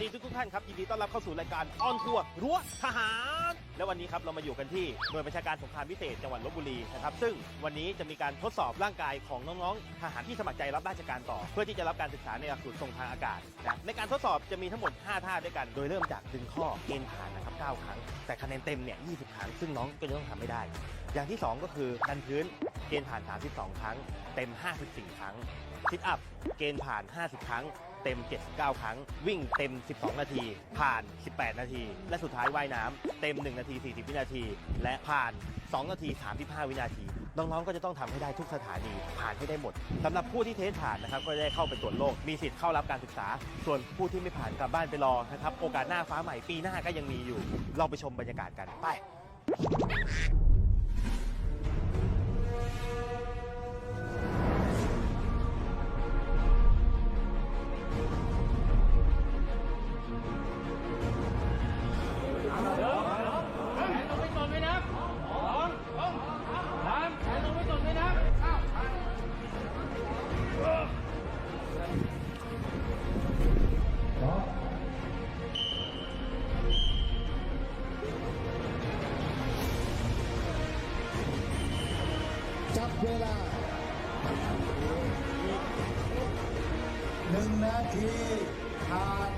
ทุกท่านครับยินดีต้อนรับเข้าสู่รายการออนทัวร์รั้วทหาร และวันนี้ครับเรามาอยู่กันที่หน่วยบัญชาการสงครามพิเศษจังหวัดลบบุรีนะครับซึ่งวันนี้จะมีการทดสอบร่างกายของน้องๆทหารที่สมัครใจรับราชการต่อ เพื่อที่จะรับการศึกษาในหลักสูตรทรงทางอากาศนะในการทดสอบจะมีทั้งหมด 5 ท่าด้วยกัน โดยเริ่มจากดึงข้อเกณฑ์ผ่านนะครับ9ครั้ง แต่คะแนนเต็มเนี่ย20 ครั้ง ซึ่งน้องก็จะต้องทำไม่ได้ อย่างที่ 2 ก็คือดันพื้นเกณฑ์ผ่าน 32 ครั้ง เต็ม 54 ครั้งซิทอัพเกณฑ์ผ่าน 50 ครั้ง เต็ม 79 ครั้ง วิ่งเต็ม 12 นาที ผ่าน 18 นาที และสุดท้ายว่ายน้ำเต็ม 1 นาที 40 วินาที และผ่าน 2 นาที 35 วินาที น้องๆ ก็จะต้องทำให้ได้ทุกสถานีผ่านให้ได้หมดสำหรับผู้ที่เทสผ่านนะครับก็ได้เข้าไปตรวจโรคมีสิทธิ์เข้ารับการศึกษา ส่วนผู้ที่ไม่ผ่านกลับบ้านไปรอนะครับโอกาสหน้าฟ้าใหม่ปีหน้าก็ยังมีอยู่ เราไปชมบรรยากาศกันไป จับเวลาหนึ่งนาทีผ่าน